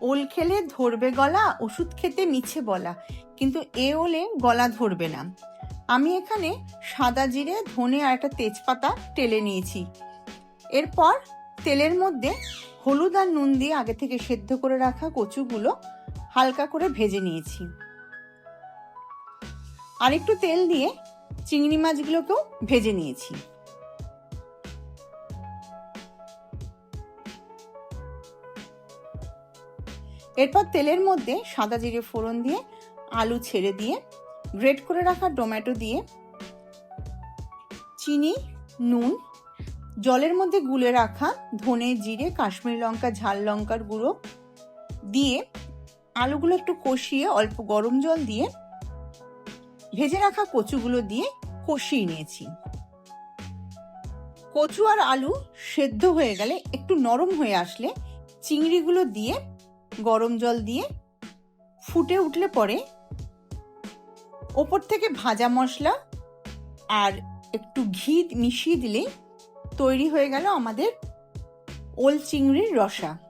ওল খেলে ধরবে গলা, ওষুধ খেতে মিছে বলা, কিন্তু এ ওলে গলা ধরবে না। আমি এখানে সাদা জিরে, ধনে আর একটা তেজপাতা টেলে নিয়েছি। এরপর তেলের মধ্যে হলুদ আর নুন দিয়ে আগে থেকে সেদ্ধ করে রাখা কচুগুলো হালকা করে ভেজে নিয়েছি। আর একটু তেল দিয়ে চিংড়ি মাছগুলোকেও ভেজে নিয়েছি। এরপর তেলের মধ্যে সাদা জিরে ফোড়ন দিয়ে, আলু ছেড়ে দিয়ে, গ্রেট করে রাখা টমেটো দিয়ে, চিনি, নুন, জলের মধ্যে গুলে রাখা ধনে জিরে, কাশ্মীরি লঙ্কা, ঝাল লঙ্কার গুঁড়ো দিয়ে আলুগুলো একটু কষিয়ে অল্প গরম জল দিয়ে ভেজে রাখা কচুগুলো দিয়ে কষিয়ে নিয়েছি। কচু আর আলু সেদ্ধ হয়ে গেলে একটু নরম হয়ে আসলে চিংড়িগুলো দিয়ে গরম জল দিয়ে ফুটে উঠলে পরে ওপর থেকে ভাজা মশলা আর একটু ঘি মিশিয়ে দিলেই তৈরি হয়ে গেল আমাদের ওল চিংড়ির রসা।